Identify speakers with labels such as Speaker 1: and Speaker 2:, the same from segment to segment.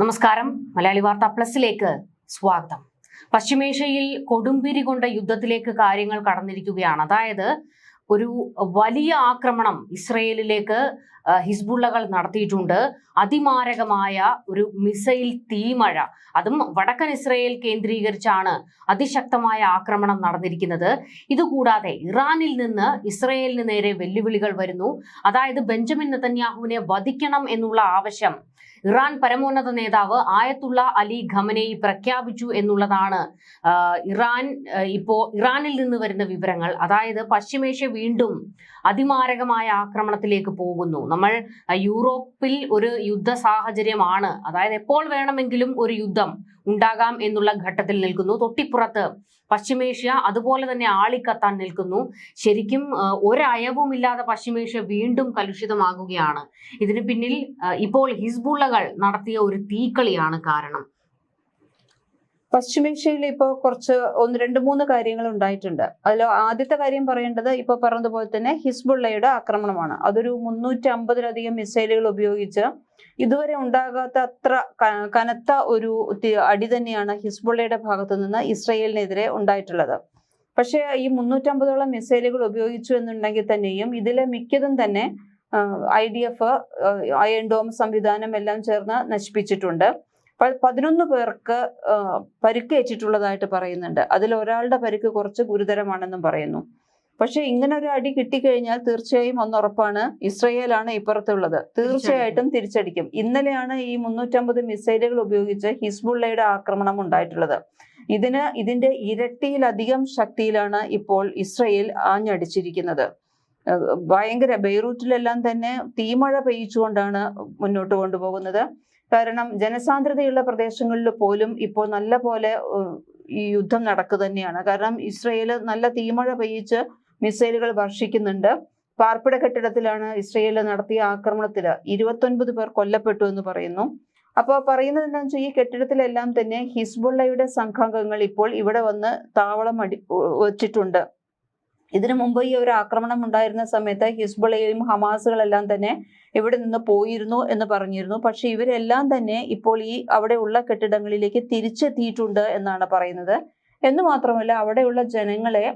Speaker 1: നമസ്കാരം. മലയാളി വാർത്ത പ്ലസിലേക്ക് സ്വാഗതം. പശ്ചിമേഷ്യയിൽ കൊടുമ്പിരി കൊണ്ട യുദ്ധത്തിലേക്ക് കാര്യങ്ങൾ കടന്നിരിക്കുകയാണ്. അതായത് ഒരു വലിയ ആക്രമണം ഇസ്രയേലിലേക്ക് ഹിസ്ബുള്ളകൾ നടത്തിയിട്ടുണ്ട്. അതിമാരകമായ ഒരു മിസൈൽ തീമഴ. അതും വടക്കൻ ഇസ്രയേൽ കേന്ദ്രീകരിച്ചാണ് അതിശക്തമായ ആക്രമണം നടന്നിരിക്കുന്നത്. ഇതുകൂടാതെ ഇറാനിൽ നിന്ന് ഇസ്രയേലിന് നേരെ വെല്ലുവിളികൾ വരുന്നു. അതായത് ബെഞ്ചമിൻ നെതന്യാഹുവിനെ വധിക്കണം എന്നുള്ള ആവശ്യം ഇറാൻ പരമോന്നത നേതാവ് ആയത്തുള്ള അലി ഖമനയി പ്രഖ്യാപിച്ചു എന്നുള്ളതാണ് ഇറാൻ ഇപ്പോ ഇറാനിൽ നിന്ന് വരുന്ന വിവരങ്ങൾ. അതായത് പശ്ചിമേഷ്യ വീണ്ടും അതിമാരകമായ ആക്രമണത്തിലേക്ക് പോകുന്നു. നമ്മൾ യൂറോപ്പിൽ ഒരു യുദ്ധ സാഹചര്യമാണ്. അതായത് എപ്പോൾ വേണമെങ്കിലും ഒരു യുദ്ധം ഉണ്ടാകാം എന്നുള്ള ഘട്ടത്തിൽ നിൽക്കുന്നു. തൊട്ടിപ്പുറത്ത് പശ്ചിമേഷ്യ അതുപോലെ തന്നെ ആളിക്കത്താൻ നിൽക്കുന്നു. ശരിക്കും ഒരയവുമില്ലാതെ പശ്ചിമേഷ്യ വീണ്ടും കലുഷിതമാകുകയാണ്. ഇതിന് പിന്നിൽ ഇപ്പോൾ ഹിസ്ബുള്ളകൾ നടത്തിയ ഒരു തീക്കളിയാണ് കാരണം.
Speaker 2: പശ്ചിമേഷ്യയിൽ ഇപ്പോൾ കുറച്ച് ഒന്ന് രണ്ട് മൂന്ന് കാര്യങ്ങൾ ഉണ്ടായിട്ടുണ്ട്. അതിൽ ആദ്യത്തെ കാര്യം പറയേണ്ടത് ഇപ്പോൾ പറഞ്ഞതുപോലെ തന്നെ ഹിസ്ബുള്ളയുടെ ആക്രമണമാണ്. അതൊരു മുന്നൂറ്റി അമ്പതിലധികം മിസൈലുകൾ ഉപയോഗിച്ച് ഇതുവരെ ഉണ്ടാകാത്ത അത്ര കനത്ത ഒരു അടി തന്നെയാണ് ഹിസ്ബുള്ളയുടെ ഭാഗത്തു നിന്ന് ഇസ്രയേലിനെതിരെ ഉണ്ടായിട്ടുള്ളത്. പക്ഷേ ഈ മുന്നൂറ്റമ്പതോളം മിസൈലുകൾ ഉപയോഗിച്ചു എന്നുണ്ടെങ്കിൽ തന്നെയും ഇതിലെ മിക്കതും തന്നെ I D F iron dome സംവിധാനം എല്ലാം ചേർന്ന് നശിപ്പിച്ചിട്ടുണ്ട്. പതിനൊന്ന് പേർക്ക് പരിക്കേറ്റിട്ടുള്ളതായിട്ട് പറയുന്നുണ്ട്. അതിൽ ഒരാളുടെ പരിക്ക് കുറച്ച് ഗുരുതരമാണെന്നും പറയുന്നു. പക്ഷെ ഇങ്ങനെ ഒരു അടി കിട്ടിക്കഴിഞ്ഞാൽ തീർച്ചയായും ഒന്നുറപ്പാണ് ഇസ്രയേലാണ് ഇപ്പുറത്തുള്ളത്. തീർച്ചയായിട്ടും തിരിച്ചടിക്കും. ഇന്നലെയാണ് ഈ മുന്നൂറ്റമ്പത് മിസൈലുകൾ ഉപയോഗിച്ച് ഹിസ്ബുള്ളയുടെ ആക്രമണം ഉണ്ടായിട്ടുള്ളത്. ഇതിന് ഇതിന്റെ ഇരട്ടിയിലധികം ശക്തിയിലാണ് ഇപ്പോൾ ഇസ്രയേൽ ആഞ്ഞടിച്ചിരിക്കുന്നത്. ഭയങ്കര ബെയ്റൂട്ടിലെല്ലാം തന്നെ തീമഴ പെയ്ച്ചുകൊണ്ടാണ് മുന്നോട്ട് കൊണ്ടുപോകുന്നത്. കാരണം ജനസാന്ദ്രതയുള്ള പ്രദേശങ്ങളിൽ പോലും ഇപ്പോൾ നല്ല പോലെ ഈ യുദ്ധം നടക്കുക തന്നെയാണ് കാരണം ഇസ്രയേൽ നല്ല തീമഴ പെയ്യിച്ച് മിസൈലുകൾ വർഷിക്കുന്നുണ്ട്. പാർപ്പിട കെട്ടിടത്തിലാണ് ഇസ്രയേൽ നടത്തിയ ആക്രമണത്തിൽ ഇരുപത്തൊൻപത് പേർ കൊല്ലപ്പെട്ടു എന്ന് പറയുന്നു. അപ്പോൾ പറയുന്നത് എന്താണെന്ന് വെച്ചാൽ ഈ കെട്ടിടത്തിലെല്ലാം തന്നെ ഹിസ്ബുള്ളയുടെ സംഘാംഗങ്ങൾ ഇപ്പോൾ ഇവിടെ വന്ന് താവളം അടി വെച്ചിട്ടുണ്ട്. ഇതിനു മുമ്പ് ഈ ഒരു ആക്രമണം ഉണ്ടായിരുന്ന സമയത്ത് ഹിസ്ബുളയും ഹമാസുകളെല്ലാം തന്നെ ഇവിടെ നിന്ന് പോയിരുന്നു എന്ന് പറഞ്ഞിരുന്നു. പക്ഷെ ഇവരെല്ലാം തന്നെ ഇപ്പോൾ ഈ അവിടെയുള്ള കെട്ടിടങ്ങളിലേക്ക് തിരിച്ചെത്തിയിട്ടുണ്ട് എന്നാണ് പറയുന്നത്. എന്ന് മാത്രമല്ല അവിടെയുള്ള ജനങ്ങളെ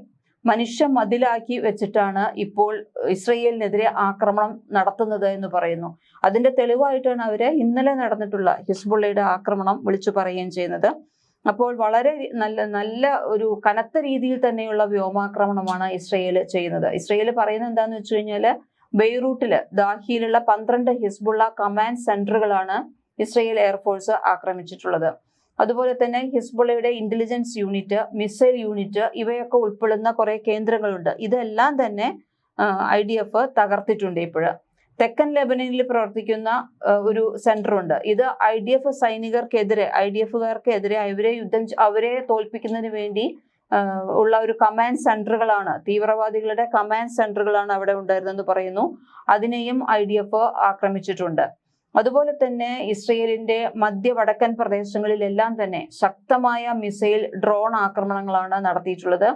Speaker 2: മനുഷ്യ മതിലാക്കി വെച്ചിട്ടാണ് ഇപ്പോൾ ഇസ്രയേലിനെതിരെ ആക്രമണം നടത്തുന്നത് എന്ന് പറയുന്നു. അതിന്റെ തെളിവായിട്ടാണ് അവർ ഇന്നലെ നടന്നിട്ടുള്ള ഹിസ്ബുള്ളയുടെ ആക്രമണം വിളിച്ചു പറയുകയും ചെയ്യുന്നത്. അപ്പോൾ വളരെ നല്ല നല്ല ഒരു കനത്ത രീതിയിൽ തന്നെയുള്ള വ്യോമാക്രമണമാണ് ഇസ്രയേൽ ചെയ്യുന്നത്. ഇസ്രയേൽ പറയുന്നത് എന്താന്ന് വെച്ച് കഴിഞ്ഞാൽ ബെയ്റൂട്ടിൽ ദാഹിയിലുള്ള പന്ത്രണ്ട് ഹിസ്ബുള്ള കമാൻഡ് സെന്ററുകളാണ് ഇസ്രയേൽ എയർഫോഴ്സ് ആക്രമിച്ചിട്ടുള്ളത്. അതുപോലെ തന്നെ ഹിസ്ബുള്ളയുടെ ഇന്റലിജൻസ് യൂണിറ്റ് മിസൈൽ യൂണിറ്റ് ഇവയൊക്കെ ഉൾപ്പെടുന്ന കുറെ കേന്ദ്രങ്ങളുണ്ട്. ഇതെല്ലാം തന്നെ ഐ ഡി എഫ് തകർത്തിട്ടുണ്ട് ഇപ്പോഴ്. തെക്കൻ ലെബനനിൽ പ്രവർത്തിക്കുന്ന ഒരു സെന്റർ ഉണ്ട് ഇത് ഐ ഡി എഫ് സൈനികർക്കെതിരെ ഐ ഡി എഫുകാർക്കെതിരെ അവരെ യുദ്ധം അവരെ തോൽപ്പിക്കുന്നതിന് വേണ്ടി ഉള്ള ഒരു കമാൻഡ് സെന്ററുകളാണ്. തീവ്രവാദികളുടെ കമാൻഡ് സെന്ററുകളാണ് അവിടെ ഉണ്ടായിരുന്നെന്ന് പറയുന്നു. അതിനെയും ഐ ഡി എഫ് ആക്രമിച്ചിട്ടുണ്ട്. അതുപോലെ തന്നെ ഇസ്രയേലിന്റെ മധ്യ വടക്കൻ പ്രദേശങ്ങളിലെല്ലാം തന്നെ ശക്തമായ മിസൈൽ ഡ്രോൺ ആക്രമണങ്ങളാണ് നടത്തിയിട്ടുള്ളത്.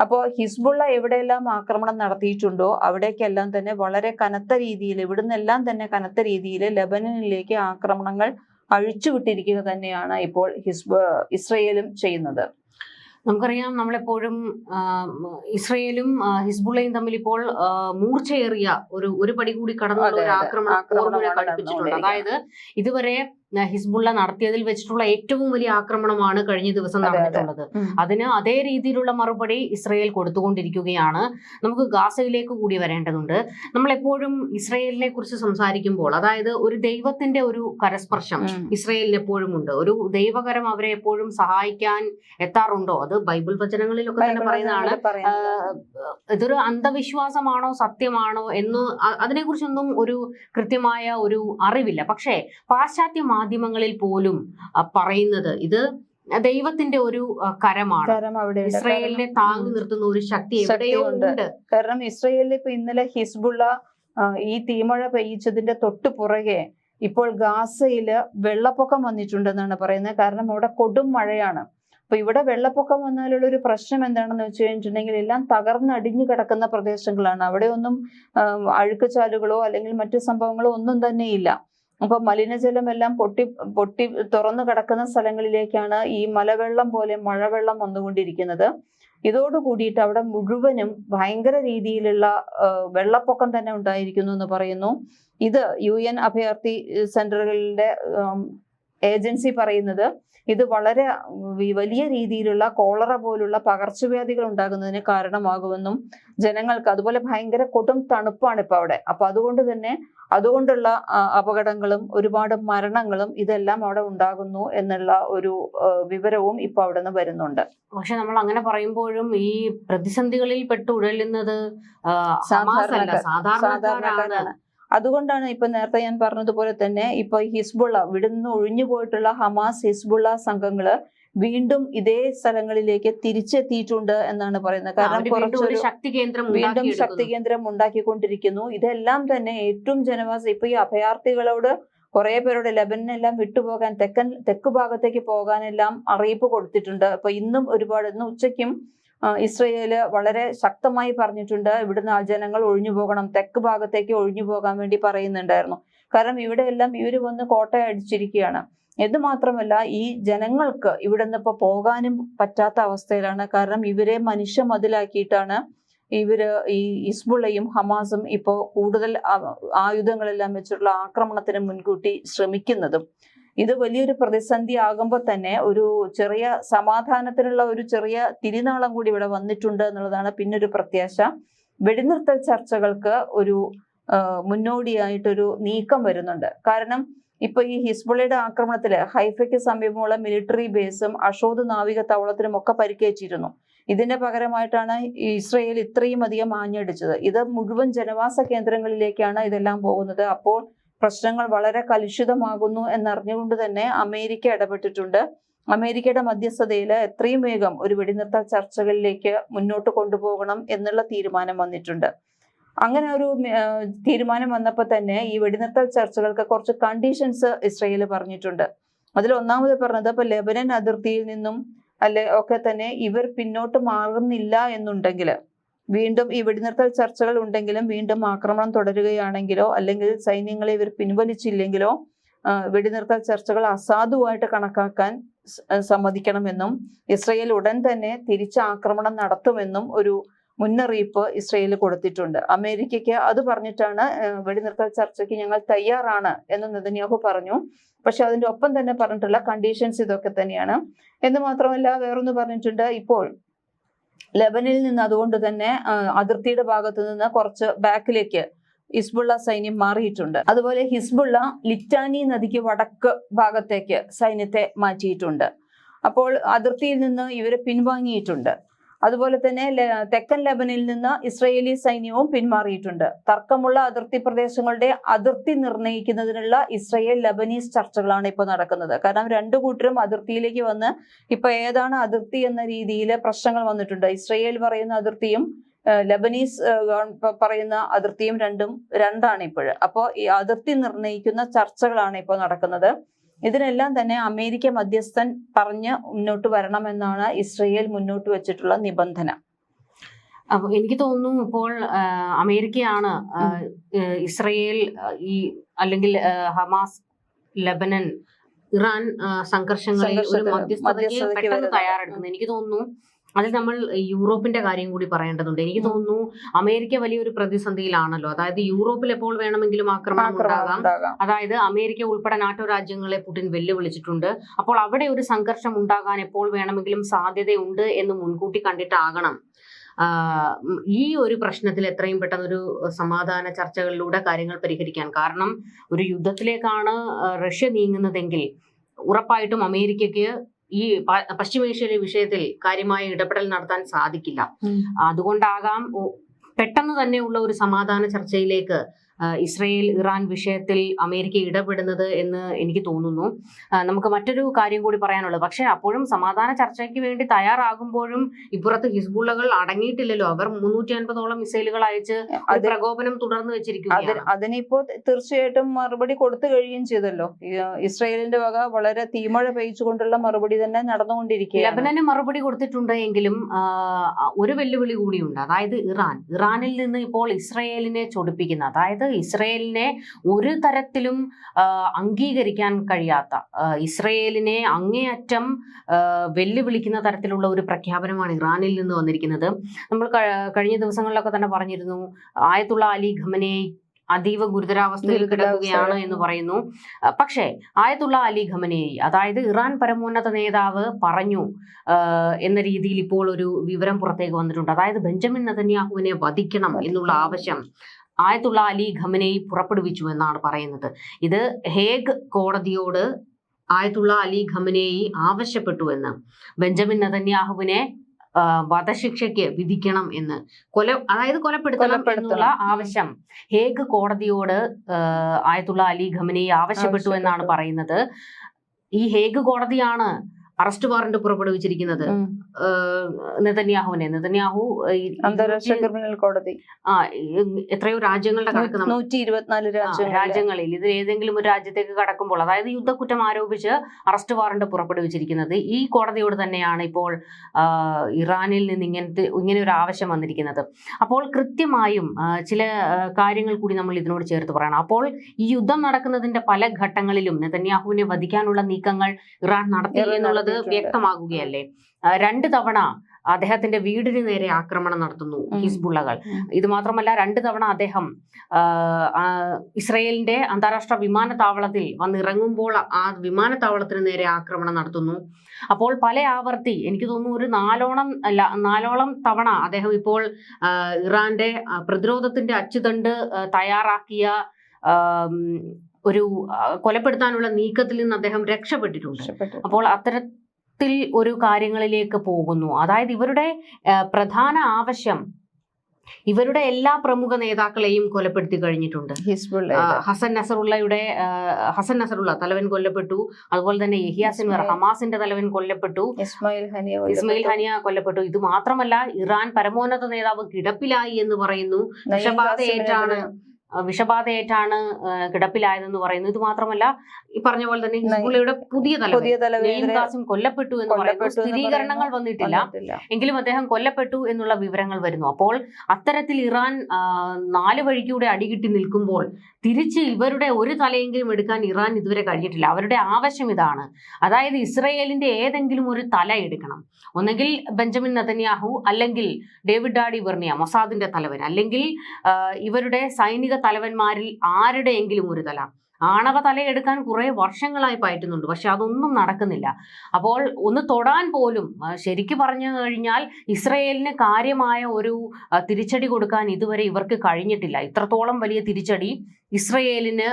Speaker 2: അപ്പോൾ ഹിസ്ബുള്ള എവിടെയെല്ലാം ആക്രമണം നടത്തിയിട്ടുണ്ടോ അവിടേക്കെല്ലാം തന്നെ വളരെ കനത്ത രീതിയിൽ ഇവിടുന്നെല്ലാം തന്നെ കനത്ത രീതിയിൽ ലബനനിലേക്ക് ആക്രമണങ്ങൾ അഴിച്ചുവിട്ടിരിക്കുക തന്നെയാണ് ഇപ്പോൾ ഹിസ്ബ് ഇസ്രയേലും ചെയ്യുന്നത്.
Speaker 1: നമുക്കറിയാം നമ്മളെപ്പോഴും ഇസ്രയേലും ഹിസ്ബുള്ളയും തമ്മിൽ ഇപ്പോൾ മൂർച്ചയേറിയ ഒരു ഒരു പടി കൂടി കടന്നുള്ള ഒരു. ആക്രമണം അതായത് ഇതുവരെ ഹിസ്ബുള്ള നടത്തിയതിൽ വെച്ചിട്ടുള്ള ഏറ്റവും വലിയ ആക്രമണമാണ് കഴിഞ്ഞ ദിവസം. നടന്നിട്ടുള്ളത്. അതിന് അതേ രീതിയിലുള്ള മറുപടി ഇസ്രയേൽ കൊടുത്തുകൊണ്ടിരിക്കുകയാണ്. നമുക്ക് ഗാസയിലേക്ക് കൂടി വരേണ്ടതുണ്ട്. നമ്മൾ എപ്പോഴും ഇസ്രയേലിനെ കുറിച്ച് സംസാരിക്കുമ്പോൾ അതായത് ഒരു ദൈവത്തിന്റെ ഒരു കരസ്പർശം. ഇസ്രയേലിന് എപ്പോഴും ഉണ്ട്. ഒരു ദൈവകരം അവരെ എപ്പോഴും സഹായിക്കാൻ എത്താറുണ്ടോ? അത് ബൈബിൾ വചനങ്ങളിലൊക്കെ തന്നെ പറയുന്നതാണ്. ഇതൊരു അന്ധവിശ്വാസമാണോ സത്യമാണോ എന്ന് അതിനെക്കുറിച്ചൊന്നും ഒരു കൃത്യമായ ഒരു അറിവില്ല. പക്ഷേ പാശ്ചാത്യ മാധ്യമങ്ങളിൽ പോലും പറയുന്നത്. ഇത് ദൈവത്തിന്റെ ഒരു കരമാണ്. ഇസ്രയേലിനെ താങ്ങി നിർത്തുന്ന ഒരു ശക്തി എവിടെയോ ഉണ്ട്.
Speaker 2: കാരണം ഇസ്രയേലിൽ ഇപ്പൊ ഇന്നലെ ഹിസ്ബുള്ള ഈ തീമഴ പെയ്യിച്ചതിന്റെ തൊട്ടു പുറകെ ഇപ്പോൾ ഗാസയിൽ വെള്ളപ്പൊക്കം വന്നിട്ടുണ്ടെന്നാണ് പറയുന്നത്. കാരണം അവിടെ കൊടും മഴയാണ്. അപ്പൊ ഇവിടെ വെള്ളപ്പൊക്കം വന്നാലുള്ള ഒരു പ്രശ്നം എന്താണെന്ന് വെച്ച് കഴിഞ്ഞിട്ടുണ്ടെങ്കിൽ എല്ലാം തകർന്നടിഞ്ഞു കിടക്കുന്ന പ്രദേശങ്ങളാണ്. അവിടെ ഒന്നും അഴുക്കുചാലുകളോ അല്ലെങ്കിൽ മറ്റു സംഭവങ്ങളോ ഒന്നും തന്നെയില്ല അപ്പൊ മലിനജലം എല്ലാം പൊട്ടി പൊട്ടി തുറന്നു കിടക്കുന്ന സ്ഥലങ്ങളിലേക്കാണ് ഈ മലവെള്ളം പോലെ മഴവെള്ളം വന്നുകൊണ്ടിരിക്കുന്നത്. ഇതോട് കൂടിയിട്ട് അവിടെ മുഴുവനും ഭയങ്കര രീതിയിലുള്ള വെള്ളപ്പൊക്കം തന്നെ ഉണ്ടായിരിക്കുന്നു എന്ന് പറയുന്നു. ഇത് യു എൻ അഭയാർത്ഥി സെന്ററുകളുടെ ഉം, ഏജൻസി പറയുന്നത് ഇത് വളരെ വലിയ രീതിയിലുള്ള കോളറ പോലുള്ള പകർച്ചവ്യാധികൾ ഉണ്ടാകുന്നതിന് കാരണമാകുമെന്നും ജനങ്ങൾക്ക് അതുപോലെ ഭയങ്കര കൊടും തണുപ്പാണ് ഇപ്പൊ അവിടെ. അപ്പൊ അതുകൊണ്ട് തന്നെ അതുകൊണ്ടുള്ള അപകടങ്ങളും ഒരുപാട് മരണങ്ങളും ഇതെല്ലാം അവിടെ ഉണ്ടാകുന്നു എന്നുള്ള ഒരു വിവരവും ഇപ്പൊ അവിടെ നിന്ന് വരുന്നുണ്ട്.
Speaker 1: പക്ഷെ നമ്മൾ അങ്ങനെ പറയുമ്പോഴും ഈ പ്രതിസന്ധികളിൽ പെട്ട് ഉഴലുന്നത്
Speaker 2: സാധാരണ
Speaker 1: സാധാരണക്കാരാണ്.
Speaker 2: അതുകൊണ്ടാണ് ഇപ്പൊ നേരത്തെ ഞാൻ പറഞ്ഞതുപോലെ തന്നെ ഇപ്പൊ ഹിസ്ബുള്ള വിടുന്ന് ഒഴിഞ്ഞു പോയിട്ടുള്ള ഹമാസ് ഹിസ്ബുള്ള സംഘങ്ങൾ വീണ്ടും ഇതേ സ്ഥലങ്ങളിലേക്ക് തിരിച്ചെത്തിയിട്ടുണ്ട് എന്നാണ് പറയുന്നത്. കാരണം കുറച്ചൊരു
Speaker 1: ശക്തി കേന്ദ്രം
Speaker 2: വീണ്ടും ശക്തി. കേന്ദ്രം ഉണ്ടാക്കിക്കൊണ്ടിരിക്കുന്നു. ഇതെല്ലാം തന്നെ ഏറ്റവും ജനവാസം ഇപ്പൊ ഈ അഭയാർത്ഥികളോട് കുറെ പേരോട് ലെബനെല്ലാം വിട്ടുപോകാൻ തെക്കൻ തെക്ക് ഭാഗത്തേക്ക് പോകാനെല്ലാം അറിയിപ്പ് കൊടുത്തിട്ടുണ്ട്. അപ്പൊ ഇന്നും ഒരുപാട് ഇന്ന് ഉച്ചയ്ക്കും ആ, ഇസ്രയേൽ വളരെ ശക്തമായി പറഞ്ഞിട്ടുണ്ട് ഇവിടുന്ന് ജനങ്ങൾ ഒഴിഞ്ഞു പോകണം തെക്ക് ഭാഗത്തേക്ക് ഒഴിഞ്ഞു പോകാൻ വേണ്ടി പറയുന്നുണ്ടായിരുന്നു. കാരണം ഇവിടെ എല്ലാം ഇവർ വന്ന് കോട്ടയടിച്ചിരിക്കുകയാണ്. മാത്രമല്ല ഈ ജനങ്ങൾക്ക് ഇവിടെ നിന്ന് ഇപ്പൊ പോകാനും പറ്റാത്ത അവസ്ഥയിലാണ്. കാരണം ഇവരെ മനുഷ്യ മതിലാക്കിയിട്ടാണ് ഇവർ ഈ ഇസ്ബുള്ളയും ഹമാസും ഇപ്പോ കൂടുതൽ ആയുധങ്ങളെല്ലാം വെച്ചിട്ടുള്ള ആക്രമണത്തിന് മുൻകൂട്ടി ശ്രമിക്കുന്നതും. ഇത് വലിയൊരു പ്രതിസന്ധി ആകുമ്പോൾ തന്നെ ഒരു ചെറിയ സമാധാനത്തിനുള്ള ഒരു ചെറിയ തിരിനാളം കൂടി ഇവിടെ വന്നിട്ടുണ്ട് എന്നുള്ളതാണ് പിന്നൊരു പ്രത്യാശ. വെടിനിർത്തൽ ചർച്ചകൾക്ക് ഒരു മുന്നോടിയായിട്ടൊരു നീക്കം വരുന്നുണ്ട്. കാരണം ഇപ്പൊ ഈ ഹിസ്ബുളയുടെ ആക്രമണത്തിൽ ഹൈഫയ്ക്ക് സമീപമുള്ള മിലിറ്ററി ബേസും അഷോദ് നാവിക താവളത്തിനും ഒക്കെ പരിക്കേറ്റിരുന്നു. ഇതിന്റെ പകരമായിട്ടാണ് ഇസ്രയേൽ ഇത്രയും അധികം ആഞ്ഞടിച്ചത്. ഇത് മുഴുവൻ ജനവാസ കേന്ദ്രങ്ങളിലേക്കാണ് ഇതെല്ലാം പോകുന്നത്. അപ്പോൾ പ്രശ്നങ്ങൾ വളരെ കലുഷിതമാകുന്നു എന്നറിഞ്ഞുകൊണ്ട് തന്നെ അമേരിക്ക ഇടപെട്ടിട്ടുണ്ട്. അമേരിക്കയുടെ മധ്യസ്ഥതയിൽ എത്രയും വേഗം ഒരു വെടിനിർത്തൽ ചർച്ചകളിലേക്ക് മുന്നോട്ട് കൊണ്ടുപോകണം എന്നുള്ള തീരുമാനം വന്നിട്ടുണ്ട്. അങ്ങനെ ഒരു തീരുമാനം വന്നപ്പോൾ തന്നെ ഈ വെടിനിർത്തൽ ചർച്ചകൾക്ക് കുറച്ച് കണ്ടീഷൻസ് ഇസ്രയേൽ പറഞ്ഞിട്ടുണ്ട്. അതിൽ ഒന്നാമത് പറഞ്ഞത് ഇപ്പൊ ലെബനൻ അതിർത്തിയിൽ നിന്നും അല്ലെ ഒക്കെ തന്നെ ഇവർ പിന്നോട്ട് മാറുന്നില്ല എന്നുണ്ടെങ്കിൽ വീണ്ടും ഈ വെടിനിർത്തൽ ചർച്ചകൾ ഉണ്ടെങ്കിലും വീണ്ടും ആക്രമണം തുടരുകയാണെങ്കിലോ അല്ലെങ്കിൽ സൈന്യങ്ങളെ ഇവർ പിൻവലിച്ചില്ലെങ്കിലോ വെടിനിർത്തൽ ചർച്ചകൾ അസാധുവായിട്ട് കണക്കാക്കാൻ സമ്മതിക്കണമെന്നും ഇസ്രയേൽ ഉടൻ തന്നെ തിരിച്ച് ആക്രമണം നടത്തുമെന്നും ഒരു മുന്നറിയിപ്പ് ഇസ്രയേൽ കൊടുത്തിട്ടുണ്ട്. അമേരിക്കയ്ക്ക് അത് പറഞ്ഞിട്ടാണ് വെടിനിർത്തൽ ചർച്ചയ്ക്ക് ഞങ്ങൾ തയ്യാറാണ് എന്ന് നെതന്യാഹു പറഞ്ഞു. പക്ഷെ അതിന്റെ ഒപ്പം തന്നെ പറഞ്ഞിട്ടുള്ള കണ്ടീഷൻസ് ഇതൊക്കെ തന്നെയാണ്. എന്ന് മാത്രമല്ല വേറൊന്ന് പറഞ്ഞിട്ടുണ്ട് ഇപ്പോൾ ലെബനിൽ നിന്ന് അതുകൊണ്ട് തന്നെ അതിർത്തിയുടെ ഭാഗത്ത് നിന്ന് കുറച്ച് ബാക്കിലേക്ക് ഹിസ്ബുള്ള സൈന്യം മാറിയിട്ടുണ്ട്. അതുപോലെ ഹിസ്ബുള്ള ലിറ്റാനി നദിക്ക് വടക്ക് ഭാഗത്തേക്ക് സൈന്യത്തെ മാറ്റിയിട്ടുണ്ട്. അപ്പോൾ അതിർത്തിയിൽ നിന്ന് ഇവരെ പിൻവാങ്ങിയിട്ടുണ്ട്. അതുപോലെ തന്നെ തെക്കൻ ലെബനിൽ നിന്ന് ഇസ്രയേലി സൈന്യവും പിന്മാറിയിട്ടുണ്ട്. തർക്കമുള്ള അതിർത്തി പ്രദേശങ്ങളുടെ അതിർത്തി നിർണയിക്കുന്നതിനുള്ള ഇസ്രയേൽ ലബനീസ് ചർച്ചകളാണ് ഇപ്പോൾ നടക്കുന്നത്. കാരണം രണ്ടു കൂട്ടരും അതിർത്തിയിലേക്ക് വന്ന് ഇപ്പൊ ഏതാണ് അതിർത്തി എന്ന രീതിയിൽ പ്രശ്നങ്ങൾ വന്നിട്ടുണ്ട്. ഇസ്രയേൽ പറയുന്ന അതിർത്തിയും ലബനീസ് പറയുന്ന അതിർത്തിയും രണ്ടും രണ്ടാണ് ഇപ്പോൾ. അപ്പോൾ ഈ അതിർത്തി നിർണയിക്കുന്ന ചർച്ചകളാണ് ഇപ്പോൾ നടക്കുന്നത്. ഇതിനെല്ലാം തന്നെ അമേരിക്ക മധ്യസ്ഥൻ പറഞ്ഞ് മുന്നോട്ട് വരണമെന്നാണ് ഇസ്രയേൽ മുന്നോട്ട് വെച്ചിട്ടുള്ള നിബന്ധന.
Speaker 1: അപ്പൊ എനിക്ക് തോന്നുന്നു ഇപ്പോൾ അമേരിക്കയാണ് ഇസ്രയേൽ ഈ അല്ലെങ്കിൽ ഹമാസ് ലബനൻ ഇറാൻ സംഘർഷങ്ങളിൽ ഒരു മധ്യസ്ഥതയ്ക്ക് പെട്ടെന്ന് തയ്യാറെടുക്കുന്നത്. എനിക്ക് തോന്നുന്നു അതിൽ നമ്മൾ യൂറോപ്പിന്റെ കാര്യം കൂടി പറയേണ്ടതുണ്ട്. എനിക്ക് തോന്നുന്നു അമേരിക്ക വലിയൊരു പ്രതിസന്ധിയിലാണല്ലോ. അതായത് യൂറോപ്പിൽ എപ്പോൾ വേണമെങ്കിലും ആക്രമണം ഉണ്ടാകാം. അതായത് അമേരിക്ക ഉൾപ്പെടെ നാറ്റോ രാജ്യങ്ങളെ പുടിൻ വെല്ലുവിളിച്ചിട്ടുണ്ട്. അപ്പോൾ അവിടെ ഒരു സംഘർഷം ഉണ്ടാകാൻ എപ്പോൾ വേണമെങ്കിലും സാധ്യതയുണ്ട് എന്ന് മുൻകൂട്ടി കണ്ടിട്ടാകണം. ഈ ഒരു പ്രശ്നത്തിൽ എത്രയും പെട്ടെന്ന് ഒരു സമാധാന ചർച്ചകളിലൂടെ കാര്യങ്ങൾ പരിഹരിക്കാൻ. കാരണം ഒരു യുദ്ധത്തിലേക്കാണ് റഷ്യ നീങ്ങുന്നതെങ്കിൽ ഉറപ്പായിട്ടും അമേരിക്കയ്ക്ക് ഈ പശ്ചിമേഷ്യയിലെ വിഷയത്തിൽ കാര്യമായ ഇടപെടൽ നടത്താൻ സാധിക്കില്ല. അതുകൊണ്ടാകാം പെട്ടെന്ന് തന്നെയുള്ള ഒരു സമാധാന ചർച്ചയിലേക്ക് ഇസ്രയേൽ ഇറാൻ വിഷയത്തിൽ അമേരിക്ക ഇടപെടുന്നത് എന്ന് എനിക്ക് തോന്നുന്നു. നമുക്ക് മറ്റൊരു കാര്യം കൂടി പറയാനുള്ളത്. പക്ഷെ അപ്പോഴും സമാധാന ചർച്ചയ്ക്ക് വേണ്ടി തയ്യാറാകുമ്പോഴും ഇപ്പുറത്ത് ഹിസ്ബുള്ളകൾ അടങ്ങിയിട്ടില്ലല്ലോ. അവർ മുന്നൂറ്റി അൻപതോളം മിസൈലുകൾ അയച്ച് പ്രകോപനം തുടർന്ന് വെച്ചിരിക്കുന്നു
Speaker 2: അതിനിപ്പോ തീർച്ചയായിട്ടും മറുപടി കൊടുത്തു കഴിയുകയും ചെയ്തല്ലോ. ഇസ്രയേലിന്റെ വക വളരെ തീമഴ പെയ്ച്ചുകൊണ്ടുള്ള മറുപടി തന്നെ നടന്നുകൊണ്ടിരിക്കുക
Speaker 1: ലബനന് മറുപടി കൊടുത്തിട്ടുണ്ട് എങ്കിലും ഒരു വെല്ലുവിളി കൂടിയുണ്ട് അതായത് ഇറാൻ. ഇറാനിൽ നിന്ന് ഇപ്പോൾ ഇസ്രയേലിനെ ചൊടിപ്പിക്കുന്ന അതായത് ഇസ്രയേലിനെ ഒരു തരത്തിലും അംഗീകരിക്കാൻ കഴിയാത്ത ഇസ്രയേലിനെ അങ്ങേയറ്റം വെല്ലുവിളിക്കുന്ന തരത്തിലുള്ള ഒരു പ്രഖ്യാപനമാണ് ഇറാനിൽ നിന്ന് വന്നിരിക്കുന്നത്. നമ്മൾ കഴിഞ്ഞ ദിവസങ്ങളിലൊക്കെ തന്നെ പറഞ്ഞിരുന്നു ആയത്തുള്ള അലി ഖമനെ അതീവ ഗുരുതരാവസ്ഥയിൽ. കിടക്കുകയാണ് എന്ന് പറയുന്നു. പക്ഷേ ആയത്തുള്ള അലി ഖമനേയി അതായത് ഇറാൻ പരമോന്നത നേതാവ് പറഞ്ഞു എന്ന രീതിയിൽ ഇപ്പോൾ ഒരു വിവരം പുറത്തേക്ക് വന്നിട്ടുണ്ട്. അതായത് ബെഞ്ചമിൻ നതന്യാഹുവിനെ വധിക്കണം. എന്നുള്ള ആവശ്യം ആയത്തുള്ള അലി ഖമനേയി പുറപ്പെടുവിച്ചു എന്നാണ് പറയുന്നത്. ഇത് ഹേഗ് കോടതിയോട് ആയത്തുള്ള അലി ഖമനേയി ആവശ്യപ്പെട്ടു എന്ന് ബെഞ്ചമിൻ നതന്യാഹുവിനെ വധശിക്ഷയ്ക്ക് വിധിക്കണം എന്ന്. കൊല അതായത് കൊലപ്പെടുത്തണം. എന്നുള്ള ആവശ്യം ഹേഗ് കോടതിയോട് ആയതുള്ള ആയത്തുള്ള അലി ഖമനേയി ആവശ്യപ്പെട്ടു. എന്നാണ് പറയുന്നത്. ഈ ഹേഗ് കോടതിയാണ് അറസ്റ്റ് വാറന്റ് പുറപ്പെടുവിച്ചിരിക്കുന്നത്. നെതന്യാഹുവിനെ. നെതന്യാഹു
Speaker 2: അന്താരാഷ്ട്ര ക്രിമിനൽ കോടതി.
Speaker 1: ആ എത്രയോ രാജ്യങ്ങളുടെ കണക്ക് നമ്മൾ
Speaker 2: നൂറ്റി ഇരുപത്തിനാല്
Speaker 1: രാജ്യങ്ങളിൽ ഇതിൽ ഏതെങ്കിലും ഒരു രാജ്യത്തേക്ക് കടക്കുമ്പോൾ അതായത് യുദ്ധക്കുറ്റം ആരോപിച്ച് അറസ്റ്റ് വാറന്റ് പുറപ്പെടുവിച്ചിരിക്കുന്നത് ഈ കോടതിയോട് തന്നെയാണ് ഇപ്പോൾ ഇറാനിൽ നിന്ന് ഇങ്ങനത്തെ ഇങ്ങനെ ഒരു ആവശ്യം വന്നിരിക്കുന്നത്. അപ്പോൾ കൃത്യമായും ചില കാര്യങ്ങൾ കൂടി നമ്മൾ ഇതിനോട് ചേർത്ത് പറയണം. അപ്പോൾ ഈ യുദ്ധം നടക്കുന്നതിന്റെ പല ഘട്ടങ്ങളിലും നെതന്യാഹുവിനെ വധിക്കാനുള്ള നീക്കങ്ങൾ ഇറാൻ നടത്തി. എന്നുള്ളത്
Speaker 2: നടത്തിയിട്ടുണ്ട്.
Speaker 1: വ്യക്തമാകുകയല്ലേ രണ്ട് തവണ അദ്ദേഹത്തിന്റെ വീടിന് നേരെ ആക്രമണം നടത്തുന്നു. ഹിസ്ബുള്ളകൾ. ഇത് മാത്രമല്ല രണ്ട് തവണ അദ്ദേഹം ഇസ്രയേലിന്റെ അന്താരാഷ്ട്ര വിമാനത്താവളത്തിൽ വന്നിറങ്ങുമ്പോൾ ആ വിമാനത്താവളത്തിന് നേരെ ആക്രമണം നടത്തുന്നു. അപ്പോൾ പല ആവർത്തി എനിക്ക് തോന്നുന്നു ഒരു നാലോളം അല്ല നാലോളം തവണ അദ്ദേഹം ഇപ്പോൾ ഇറാന്റെ പ്രതിരോധത്തിന്റെ അച്ചുതണ്ട് തയ്യാറാക്കിയ ഒരു കൊലപ്പെടുത്താനുള്ള നീക്കത്തിൽ നിന്ന് അദ്ദേഹം രക്ഷപ്പെട്ടിട്ടുണ്ട്.
Speaker 2: അപ്പോൾ
Speaker 1: അപ്പോൾ അത്തരത്തിൽ ഒരു കാര്യങ്ങളിലേക്ക് പോകുന്നു. അതായത് ഇവരുടെ പ്രധാന ആവശ്യം ഇവരുടെ എല്ലാ പ്രമുഖ നേതാക്കളെയും കൊലപ്പെടുത്തി കഴിഞ്ഞിട്ടുണ്ട്. ഹസൻ നസറുള്ളയുടെ ഹസൻ നസറുള്ള തലവൻ കൊല്ലപ്പെട്ടു. അതുപോലെ തന്നെ യഹിയ സിൻവർ ഹമാസിന്റെ തലവൻ കൊല്ലപ്പെട്ടു.
Speaker 2: ഇസ്മായിൽ ഹനിയ
Speaker 1: ഇസ്മയിൽ ഹനിയ കൊല്ലപ്പെട്ടു. ഇത് മാത്രമല്ല ഇറാൻ പരമോന്നത നേതാവ് കിടപ്പിലായി എന്ന് പറയുന്നു. വിഷബാധയേറ്റാണ് വിഷബാധയേറ്റാണ് കിടപ്പിലായതെന്ന് പറയുന്നു. ഇത് മാത്രമല്ല ഈ പറഞ്ഞ പോലെ തന്നെ ഹിസ്ബുള്ളയുടെ പുതിയ തലവൻ കാസിം കൊല്ലപ്പെട്ടു എന്ന് പറയുന്നു.
Speaker 2: കൊല്ലപ്പെട്ടു എന്ന്
Speaker 1: സ്ഥിരീകരണങ്ങൾ വന്നിട്ടില്ല. എങ്കിലും അദ്ദേഹം കൊല്ലപ്പെട്ടു എന്നുള്ള വിവരങ്ങൾ വരുന്നു. അപ്പോൾ അത്തരത്തിൽ ഇറാൻ നാല് വഴിക്കൂടെ അടികിട്ടി നിൽക്കുമ്പോൾ തിരിച്ച് ഇവരുടെ ഒരു തലയെങ്കിലും എടുക്കാൻ ഇറാൻ ഇതുവരെ കഴിഞ്ഞിട്ടില്ല. അവരുടെ ആവശ്യം ഇതാണ്. അതായത് ഇസ്രയേലിന്റെ ഏതെങ്കിലും ഒരു തല എടുക്കണം. ഒന്നെങ്കിൽ ബെഞ്ചമിൻ നതന്യാഹു അല്ലെങ്കിൽ ഡേവിഡ് ഡാഡി വെർണിയ മൊസാദിന്റെ തലവൻ. അല്ലെങ്കിൽ ഇവരുടെ സൈനിക തലവന്മാരിൽ ആരുടെയെങ്കിലും ഒരു തല. ആണവ തലയെടുക്കാൻ കുറെ വർഷങ്ങളായി പയറ്റുന്നുണ്ട്. പക്ഷെ അതൊന്നും നടക്കുന്നില്ല. അപ്പോൾ ഒന്ന് തൊടാൻ പോലും ശരിക്കു പറഞ്ഞു കഴിഞ്ഞാൽ ഇസ്രയേലിന് കാര്യമായ ഒരു തിരിച്ചടി കൊടുക്കാൻ ഇതുവരെ ഇവർക്ക് കഴിഞ്ഞിട്ടില്ല. ഇത്രത്തോളം വലിയ തിരിച്ചടി ഇസ്രയേലിന്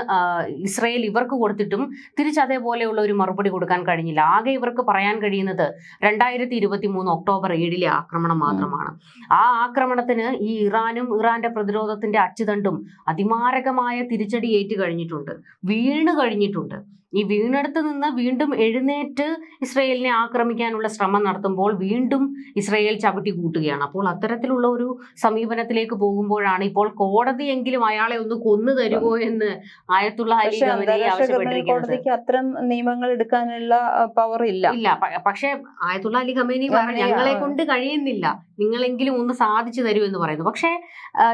Speaker 1: ഇസ്രയേൽ ഇവർക്ക് കൊടുത്തിട്ടും തിരിച്ചതേപോലെയുള്ള ഒരു മറുപടി കൊടുക്കാൻ കഴിഞ്ഞില്ല. ആകെ ഇവർക്ക് പറയാൻ കഴിയുന്നത് രണ്ടായിരത്തി ഇരുപത്തി മൂന്ന് ഒക്ടോബർ ഏഴിലെ ആക്രമണം മാത്രമാണ്. ആ ആക്രമണത്തിന് ഈ ഇറാനും ഇറാന്റെ പ്രതിരോധത്തിന്റെ അച്ചുതണ്ടും അതിമാരകമായ തിരിച്ചടി ഏറ്റു കഴിഞ്ഞിട്ടുണ്ട്. വീണ് കഴിഞ്ഞിട്ടുണ്ട്. ഈ വീണെടുത്ത് നിന്ന് വീണ്ടും എഴുന്നേറ്റ് ഇസ്രയേലിനെ ആക്രമിക്കാനുള്ള ശ്രമം നടത്തുമ്പോൾ വീണ്ടും ഇസ്രയേൽ ചവിട്ടി കൂട്ടുകയാണ്. അപ്പോൾ അത്തരത്തിലുള്ള ഒരു സമീപനത്തിലേക്ക് പോകുമ്പോഴാണ് ഇപ്പോൾ കോടതിയെങ്കിലും അയാളെ ഒന്ന് കൊന്നു തരുമോ എന്ന് ആയത്തുള്ള
Speaker 2: കോടതിക്ക് അത്തരം നിയമങ്ങൾ എടുക്കാനുള്ള പവർ ഇല്ല.
Speaker 1: ഇല്ല. പക്ഷെ പക്ഷേ ആയത്തുള്ള അലി ഖമേനി പറഞ്ഞു ഞങ്ങളെ കൊണ്ട് കഴിയുന്നില്ല. നിങ്ങളെങ്കിലും ഒന്ന് സാധിച്ചു തരൂ എന്ന് പറയുന്നു. പക്ഷേ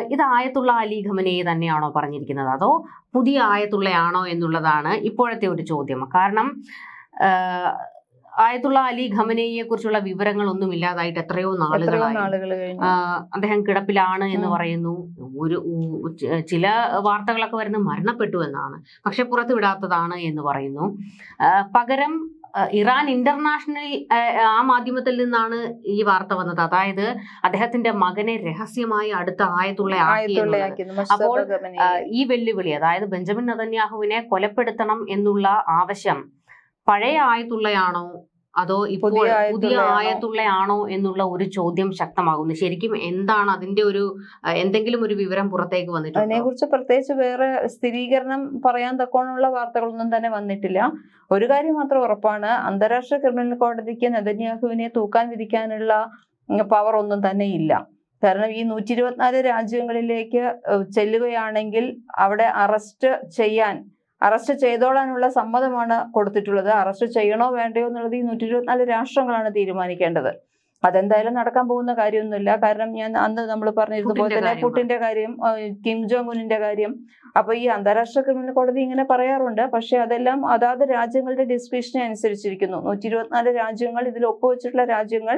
Speaker 1: ഇത് ആയത്തുള്ള അലി ഖമനയെ തന്നെയാണോ പറഞ്ഞിരിക്കുന്നത്? അതോ പുതിയ ആയത്തുള്ളയാണോ എന്നുള്ളതാണ് ഇപ്പോഴത്തെ ഒരു ചോദ്യം. കാരണം ആയതുള്ള ആയത്തുള്ള അലി ഖമനയെ കുറിച്ചുള്ള വിവരങ്ങളൊന്നും ഇല്ലാതായിട്ട് എത്രയോ നാളുകളായി. അദ്ദേഹം കിടപ്പിലാണ് എന്ന് പറയുന്നു. ഒരു ചില വാർത്തകളൊക്കെ വരുന്നത് മരണപ്പെട്ടു എന്നാണ്. പക്ഷെ പുറത്തു വിടാത്തതാണ് എന്ന് പറയുന്നു. പകരം ഇറാൻ ഇന്റർനാഷണൽ ആ, മാധ്യമത്തിൽ നിന്നാണ് ഈ വാർത്ത വന്നത് അതായത് അദ്ദേഹത്തിന്റെ മകനെ രഹസ്യമായി അടുത്ത ആയത്തുള്ള ആക്കി എന്നുള്ളത്.
Speaker 2: ആയത്തുള്ളയാക്കുന്നു മുസ്തഫ
Speaker 1: അപ്പോൾ, ഈ വെല്ലുവിളി അതായത് ബെഞ്ചമിൻ നതന്യാഹുവിനെ കൊലപ്പെടുത്തണം എന്നുള്ള ആവശ്യം പഴയ ആയത്തുള്ളയാണോ അതോ ഇപ്പോൾ
Speaker 2: പുതിയ ആയത്തുള്ളയാണോ?
Speaker 1: എന്നുള്ള ഒരു ചോദ്യം ശക്തമാകുന്നു. ശരിക്കും എന്താണ് അതിന്റെ ഒരു എന്തെങ്കിലും ഒരു വിവരം പുറത്തേക്ക് വന്നിട്ടുണ്ടോ?
Speaker 2: അതിനെക്കുറിച്ച് പ്രത്യേകിച്ച് വേറെ സ്ഥിരീകരണം പറയാൻ തക്കോണമുള്ള വാർത്തകളൊന്നും തന്നെ വന്നിട്ടില്ല. ഒരു കാര്യം മാത്രം ഉറപ്പാണ്. അന്താരാഷ്ട്ര ക്രിമിനൽ കോടതിക്ക് നെതന്യാഹുവിനെ തൂക്കാൻ വിധിക്കാനുള്ള പവർ ഒന്നും തന്നെ ഇല്ല. കാരണം ഈ നൂറ്റി ഇരുപത്തിനാല് രാജ്യങ്ങളിലേക്ക് ചെല്ലുകയാണെങ്കിൽ അവിടെ അറസ്റ്റ് ചെയ്യാൻ അറസ്റ്റ് ചെയ്തോളാനുള്ള സമ്മതമാണ് കൊടുത്തിട്ടുള്ളത്. അറസ്റ്റ് ചെയ്യണോ വേണ്ടയോ എന്നുള്ളത് ഈ നൂറ്റി ഇരുപത്തിനാല് രാഷ്ട്രങ്ങളാണ് തീരുമാനിക്കേണ്ടത്. അതെന്തായാലും നടക്കാൻ പോകുന്ന കാര്യമൊന്നുമില്ല. കാരണം ഞാൻ അന്ന് നമ്മൾ പറഞ്ഞിരുന്ന പോലെ തന്നെ പുട്ടിന്റെ കാര്യം കിം ജോങ് ഉന്നിന്റെ കാര്യം. അപ്പൊ ഈ അന്താരാഷ്ട്ര ക്രിമിനൽ കോടതി ഇങ്ങനെ പറയാറുണ്ട്. പക്ഷെ അതെല്ലാം അതാത് രാജ്യങ്ങളുടെ ഡിസ്ക്രിപ്ഷനെ അനുസരിച്ചിരിക്കുന്നു. നൂറ്റി ഇരുപത്തിനാല് രാജ്യങ്ങൾ ഇതിൽ ഒപ്പുവെച്ചിട്ടുള്ള രാജ്യങ്ങൾ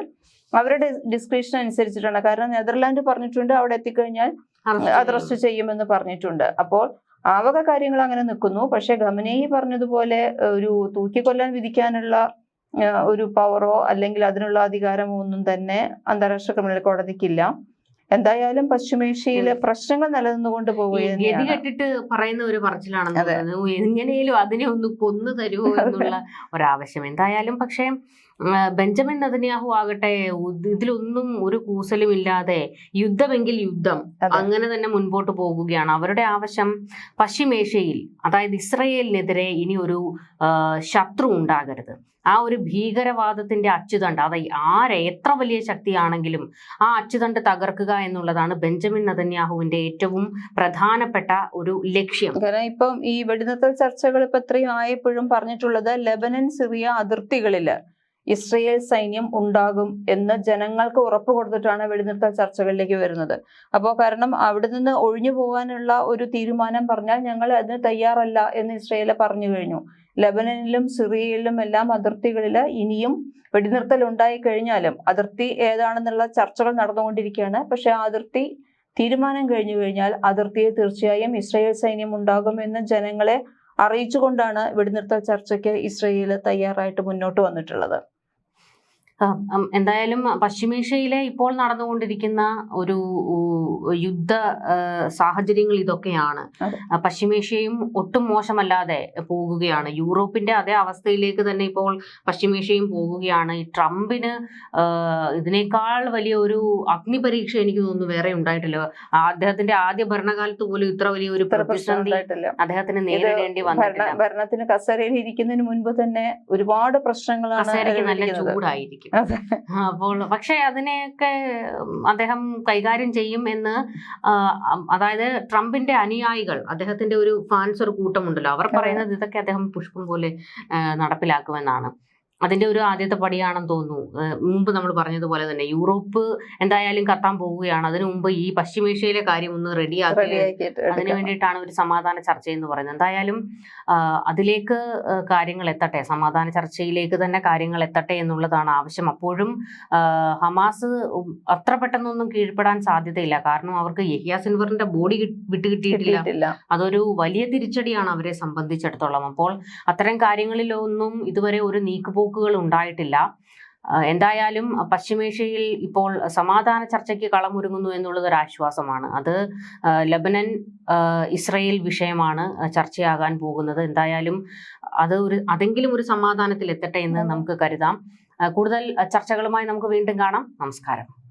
Speaker 2: അവരുടെ ഡിസ്ക്രിപ്ഷൻ അനുസരിച്ചിട്ടാണ്. കാരണം നെതർലാൻഡ് പറഞ്ഞിട്ടുണ്ട് അവിടെ എത്തിക്കഴിഞ്ഞാൽ അറസ്റ്റ് റെസ്റ്റ് ചെയ്യുമെന്ന് പറഞ്ഞിട്ടുണ്ട്. അപ്പോൾ ആ വക കാര്യങ്ങൾ അങ്ങനെ നിൽക്കുന്നു. പക്ഷെ ഖമനേയി പറഞ്ഞതുപോലെ ഒരു തൂക്കിക്കൊല്ലാൻ വിധിക്കാനുള്ള ഒരു പവറോ അല്ലെങ്കിൽ അതിനുള്ള അധികാരമോ ഒന്നും തന്നെ അന്താരാഷ്ട്ര ക്രിമിനൽ കോടതിക്കില്ല. എന്തായാലും പശ്ചിമേഷ്യയിലെ പ്രശ്നങ്ങൾ നിലനിന്നുകൊണ്ട്
Speaker 1: പോവുകയും
Speaker 2: പോവുകയാണ്
Speaker 1: കെട്ടിട്ട് പറയുന്ന ഒരു പറച്ചിലാണെന്ന് എങ്ങനെയും അതിനെ ഒന്ന് കൊന്നു തരുമോ എന്നുള്ള ഒരാവശ്യം. എന്തായാലും പക്ഷേ ബെഞ്ചമിൻ നദന്യാഹു ആകട്ടെ ഇതിലൊന്നും ഒരു കൂസലും ഇല്ലാതെ യുദ്ധമെങ്കിൽ യുദ്ധം അങ്ങനെ തന്നെ മുൻപോട്ട് പോകുകയാണ്. അവരുടെ ആവശ്യം പശ്ചിമേഷ്യയിൽ അതായത് ഇസ്രയേലിനെതിരെ ഇനി ഒരു ശത്രു ഉണ്ടാകരുത്. ആ ഒരു ഭീകരവാദത്തിന്റെ അച്ചുതണ്ട് അത് ആരെ എത്ര വലിയ ശക്തിയാണെങ്കിലും ആ അച്ചുതണ്ട് തകർക്കുക എന്നുള്ളതാണ് ബെഞ്ചമിൻ നദന്യാഹുവിന്റെ ഏറ്റവും പ്രധാനപ്പെട്ട ഒരു ലക്ഷ്യം.
Speaker 2: കാരണം ഇപ്പം ഈ വെടിനിർത്തൽ ചർച്ചകൾ ഇപ്പൊ ഇത്രയും ആയപ്പോഴും പറഞ്ഞിട്ടുള്ളത് ലെബനൻ സിറിയ അതിർത്തികളിൽ ഇസ്രയേൽ സൈന്യം ഉണ്ടാകും എന്ന് ജനങ്ങൾക്ക് ഉറപ്പ് കൊടുത്തിട്ടാണ് വെടിനിർത്തൽ ചർച്ചകളിലേക്ക് വരുന്നത്. അപ്പോൾ കാരണം അവിടെ നിന്ന് ഒഴിഞ്ഞു പോകാനുള്ള ഒരു തീരുമാനം പറഞ്ഞാൽ ഞങ്ങൾ അതിന് തയ്യാറല്ല എന്ന് ഇസ്രയേൽ പറഞ്ഞു കഴിഞ്ഞു. ലബനനിലും സിറിയയിലും എല്ലാം അതിർത്തികളിൽ ഇനിയും വെടിനിർത്തൽ ഉണ്ടായി കഴിഞ്ഞാലും അതിർത്തി ഏതാണെന്നുള്ള ചർച്ചകൾ നടന്നുകൊണ്ടിരിക്കുകയാണ്. പക്ഷെ ആ അതിർത്തി തീരുമാനം കഴിഞ്ഞു കഴിഞ്ഞാൽ അതിർത്തിയെ തീർച്ചയായും ഇസ്രയേൽ സൈന്യം ഉണ്ടാകുമെന്ന് ജനങ്ങളെ അറിയിച്ചുകൊണ്ടാണ് വെടിനിർത്തൽ ചർച്ചയ്ക്ക് ഇസ്രയേൽ തയ്യാറായിട്ട് മുന്നോട്ട് വന്നിട്ടുള്ളത്.
Speaker 1: എന്തായാലും പശ്ചിമേഷ്യയിലെ ഇപ്പോൾ നടന്നുകൊണ്ടിരിക്കുന്ന ഒരു യുദ്ധ സാഹചര്യങ്ങൾ ഇതൊക്കെയാണ്. പശ്ചിമേഷ്യയും ഒട്ടും മോശമല്ലാതെ പോകുകയാണ്. യൂറോപ്പിന്റെ അതേ അവസ്ഥയിലേക്ക് തന്നെ ഇപ്പോൾ പശ്ചിമേഷ്യയും പോകുകയാണ്. ഈ ട്രംപിന് ഇതിനേക്കാൾ വലിയ ഒരു അഗ്നിപരീക്ഷ എനിക്ക് തോന്നുന്നു വേറെ ഉണ്ടായിട്ടില്ല. അദ്ദേഹത്തിന്റെ ആദ്യ ഭരണകാലത്ത് പോലും ഇത്ര വലിയ ഒരു പ്രതിസന്ധി അദ്ദേഹത്തിന് നേരിടേണ്ടി വന്നിട്ടില്ല.
Speaker 2: ഭരണത്തിന് കസേരയിൽ ഇരിക്കുന്നതിന് മുൻപ് തന്നെ ഒരുപാട് പ്രശ്നങ്ങളാണ്
Speaker 1: കസേരയ്ക്ക് നല്ല ചൂടായിരിക്കും.
Speaker 2: അതെ.
Speaker 1: ആ, അപ്പോൾ പക്ഷേ അതിനെയൊക്കെ അദ്ദേഹം കൈകാര്യം ചെയ്യും എന്ന് അതായത് ട്രംപിന്റെ അനുയായികൾ അദ്ദേഹത്തിന്റെ ഒരു ഫാൻസ് ഒരു കൂട്ടമുണ്ടല്ലോ. അവർ പറയുന്നത് ഇതൊക്കെ അദ്ദേഹം പുഷ്പം പോലെ നടപ്പിലാക്കുമെന്നാണ്. അതിന്റെ ഒരു ആദ്യത്തെ പടിയാണെന്ന് തോന്നുന്നു. മുമ്പ് നമ്മൾ പറഞ്ഞതുപോലെ തന്നെ യൂറോപ്പ് എന്തായാലും കത്താൻ പോവുകയാണ്. അതിനു മുമ്പ് ഈ പശ്ചിമേഷ്യയിലെ കാര്യം ഒന്ന് റെഡിയാക്കി അതിനു വേണ്ടിയിട്ടാണ് ഒരു സമാധാന ചർച്ച എന്ന് പറയുന്നത്. എന്തായാലും അതിലേക്ക് കാര്യങ്ങൾ എത്തട്ടെ സമാധാന ചർച്ചയിലേക്ക് തന്നെ കാര്യങ്ങൾ എത്തട്ടെ എന്നുള്ളതാണ് ആവശ്യം. അപ്പോഴും ഹമാസ് അത്ര പെട്ടെന്നൊന്നും കീഴ്പ്പെടാൻ സാധ്യതയില്ല. കാരണം അവർക്ക് യഹിയ സിൻവറിന്റെ ബോഡി വിട്ടുകിട്ടിയിട്ടില്ല
Speaker 2: കിട്ടിയിട്ടില്ല.
Speaker 1: അതൊരു വലിയ തിരിച്ചടിയാണ് അവരെ സംബന്ധിച്ചിടത്തോളം. അപ്പോൾ അത്തരം കാര്യങ്ങളിലൊന്നും ഇതുവരെ ഒരു നീക്കുപോക്കുകൾ ഉണ്ടായിട്ടില്ല. എന്തായാലും പശ്ചിമേഷ്യയിൽ ഇപ്പോൾ സമാധാന ചർച്ചയ്ക്ക് കളമൊരുങ്ങുന്നു എന്നുള്ളത് ഒരു ആശ്വാസമാണ്. അത് ലബനൻ ഇസ്രയേൽ വിഷയമാണ് ചർച്ചയാകാൻ പോകുന്നത്. എന്തായാലും അത് ഒരു അതെങ്കിലും ഒരു സമാധാനത്തിൽ എത്തട്ടെ എന്ന് നമുക്ക് കരുതാം. കൂടുതൽ ചർച്ചകളുമായി നമുക്ക് വീണ്ടും കാണാം. നമസ്കാരം.